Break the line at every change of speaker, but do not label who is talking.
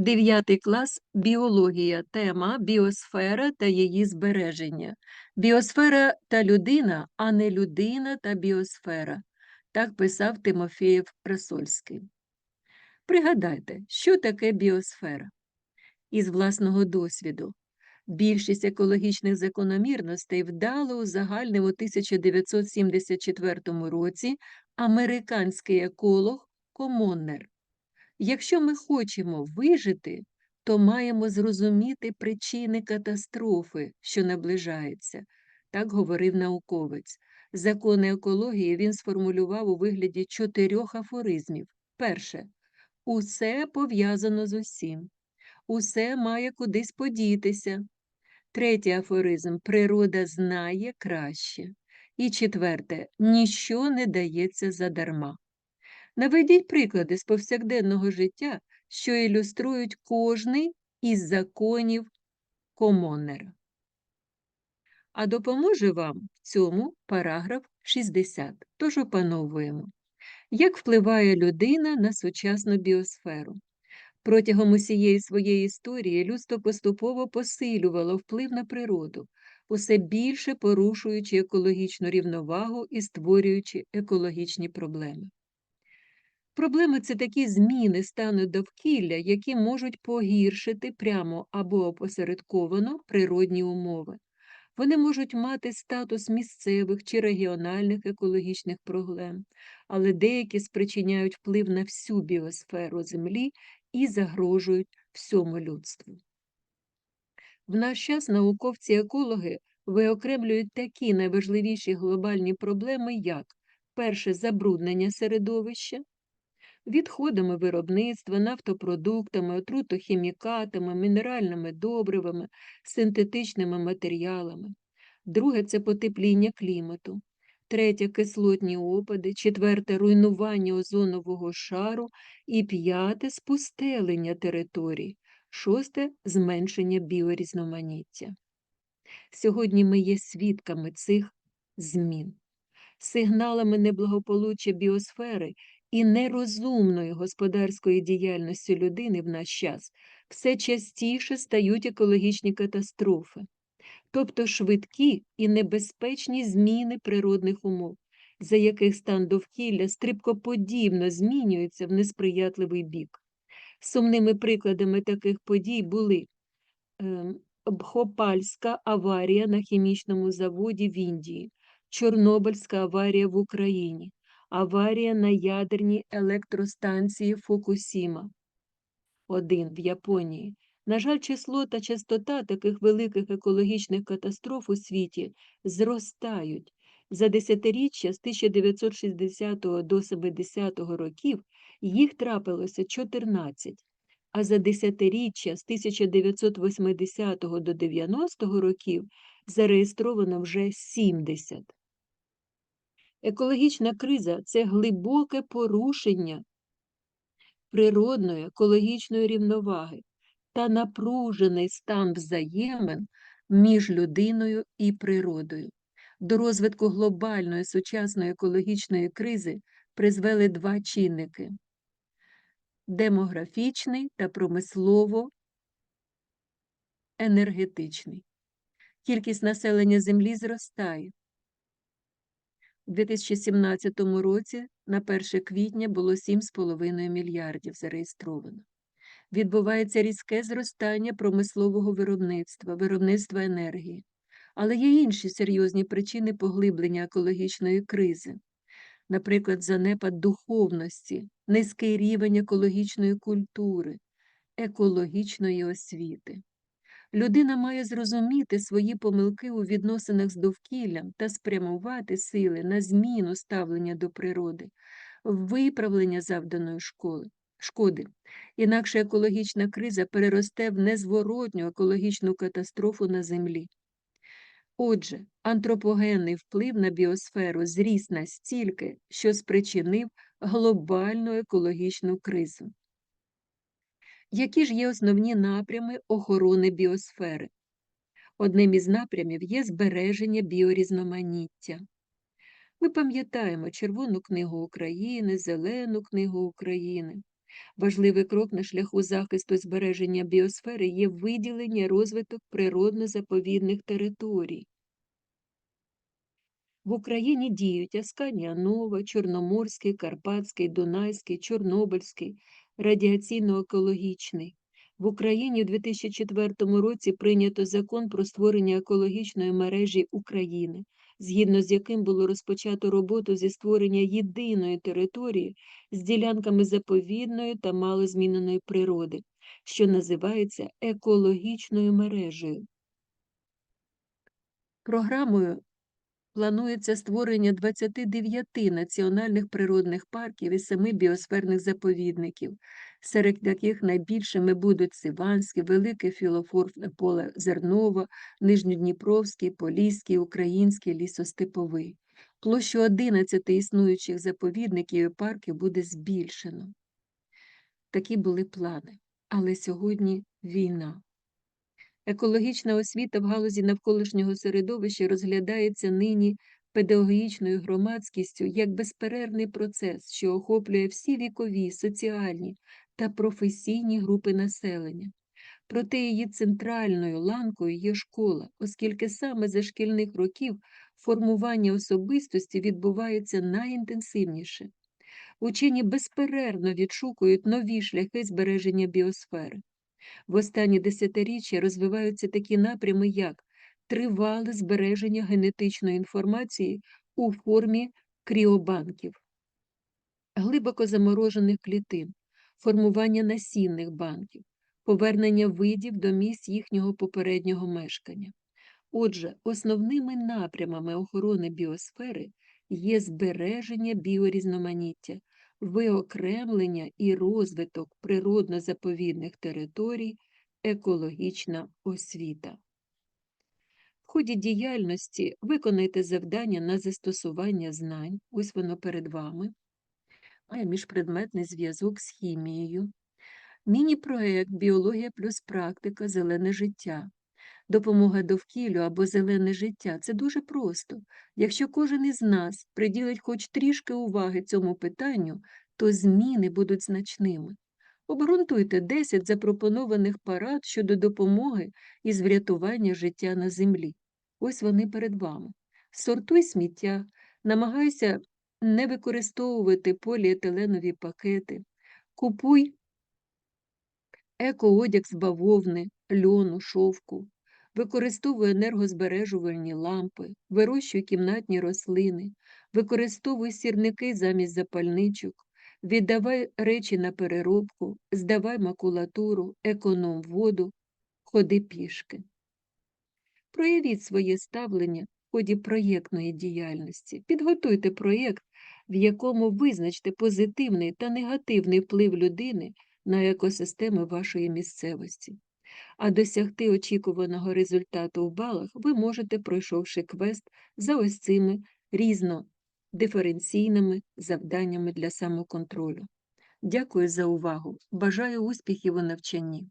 Дев'ятий клас біологія. Тема біосфера та її збереження. Біосфера та людина, а не людина та біосфера. Так писав Тимофєєв Расольський. Пригадайте, що таке біосфера? Із власного досвіду. Більшість екологічних закономірностей вдало узагальнив у 1974 році американський еколог Комоннер. Якщо ми хочемо вижити, то маємо зрозуміти причини катастрофи, що наближається, так говорив науковець. Закони екології він сформулював у вигляді чотирьох афоризмів. Перше, усе пов'язано з усім, усе має кудись подітися. Третій афоризм природа знає краще. І четверте, ніщо не дається задарма. Наведіть приклади з повсякденного життя, що ілюструють кожний із законів Комоннера. А допоможе вам в цьому параграф 60. Тож опановуємо. Як впливає людина на сучасну біосферу? Протягом усієї своєї історії людство поступово посилювало вплив на природу, усе більше порушуючи екологічну рівновагу і створюючи екологічні проблеми. Проблеми це такі зміни стану довкілля, які можуть погіршити прямо або опосередковано природні умови. Вони можуть мати статус місцевих чи регіональних екологічних проблем, але деякі спричиняють вплив на всю біосферу Землі і загрожують всьому людству. В наш час науковці-екологи виокремлюють такі найважливіші глобальні проблеми, як перше забруднення середовища, відходами виробництва, нафтопродуктами, отрутохімікатами, мінеральними добривами, синтетичними матеріалами. Друге це потепління клімату. Третє кислотні опади, четверте руйнування озонового шару і п'яте спустелення територій, шосте зменшення біорізноманіття. Сьогодні ми є свідками цих змін. Сигналами неблагополуччя біосфери і нерозумної господарської діяльності людини в наш час все частіше стають екологічні катастрофи, тобто швидкі і небезпечні зміни природних умов, за яких стан довкілля стрибкоподібно змінюється в несприятливий бік. Сумними прикладами таких подій були е, Бхопальська аварія на хімічному заводі в Індії, Чорнобильська аварія в Україні, аварія на ядерній електростанції Фукусіма. 1 в Японії. На жаль, число та частота таких великих екологічних катастроф у світі зростають. За десятиріччя з 1960 до 70 років їх трапилося 14, а за десятиріччя з 1980 до 90 років зареєстровано вже 70. Екологічна криза це глибоке порушення природної екологічної рівноваги та напружений стан взаємин між людиною і природою. До розвитку глобальної сучасної екологічної кризи призвели два чинники демографічний та промислово-енергетичний. Кількість населення Землі зростає. У 2017 році на 1 квітня було 7,5 мільярдів зареєстровано. Відбувається різке зростання промислового виробництва, виробництва енергії, але є інші серйозні причини поглиблення екологічної кризи, наприклад, занепад духовності, низький рівень екологічної культури, екологічної освіти. Людина має зрозуміти свої помилки у відносинах з довкіллям та спрямувати сили на зміну ставлення до природи, виправлення завданої школи, шкоди. Інакше екологічна криза переросте в незворотню екологічну катастрофу на землі. Отже, антропогенний вплив на біосферу зріс настільки, що спричинив глобальну екологічну кризу. Які ж є основні напрями охорони біосфери? Одним із напрямів є збереження біорізноманіття. Ми пам'ятаємо Червону книгу України, Зелену книгу України. Важливий крок на шляху захисту збереження біосфери є виділення розвиток природно-заповідних територій. В Україні діють Асканія Нова, Чорноморський, Карпатський, Дунайський, Чорнобильський, радіаційно-екологічний. В Україні у 2004 році прийнято закон про створення екологічної мережі України, згідно з яким було розпочато роботу зі створення єдиної території з ділянками заповідної та малозміненої природи, що називається екологічною мережею. Програмою планується створення 29 національних природних парків і 7 біосферних заповідників, серед яких найбільшими будуть Сиванське, Велике Філофорне поле Зерново, Нижньодніпровський, Поліський, Український, Лісостеповий. Площу 11 існуючих заповідників і парків буде збільшено. Такі були плани. Але сьогодні війна. Екологічна освіта в галузі навколишнього середовища розглядається нині педагогічною громадськістю як безперервний процес, що охоплює всі вікові, соціальні та професійні групи населення. Проте її центральною ланкою є школа, оскільки саме за шкільних років формування особистості відбувається найінтенсивніше. Учені безперервно відшукують нові шляхи збереження біосфери. В останні десятиріччя розвиваються такі напрями, як тривале збереження генетичної інформації у формі кріобанків, глибоко заморожених клітин, формування насінних банків, повернення видів до місць їхнього попереднього мешкання. Отже, основними напрямами охорони біосфери є збереження біорізноманіття, виокремлення і розвиток природно-заповідних територій, екологічна освіта. В ході діяльності виконайте завдання на застосування знань, ось воно перед вами, має міжпредметний зв'язок з хімією, міні-проект Біологія плюс практика Зелене життя. Допомога довкіллю або зелене життя це дуже просто. Якщо кожен із нас приділить хоч трішки уваги цьому питанню, то зміни будуть значними. Обґрунтуйте 10 запропонованих парад щодо допомоги із врятування життя на землі. Ось вони перед вами. Сортуй сміття, намагайся не використовувати поліетиленові пакети, купуй екоодяг з бавовни, льону, шовку, використовуй енергозбережувальні лампи, вирощуй кімнатні рослини, використовуй сірники замість запальничок, віддавай речі на переробку, здавай макулатуру, економ воду, ходи пішки. Проявіть своє ставлення в ході проєктної діяльності. Підготуйте проєкт, в якому визначте позитивний та негативний вплив людини на екосистеми вашої місцевості. А досягти очікуваного результату в балах ви можете, пройшовши квест за ось цими різнодиференційними завданнями для самоконтролю. Дякую за увагу. Бажаю успіхів у навчанні.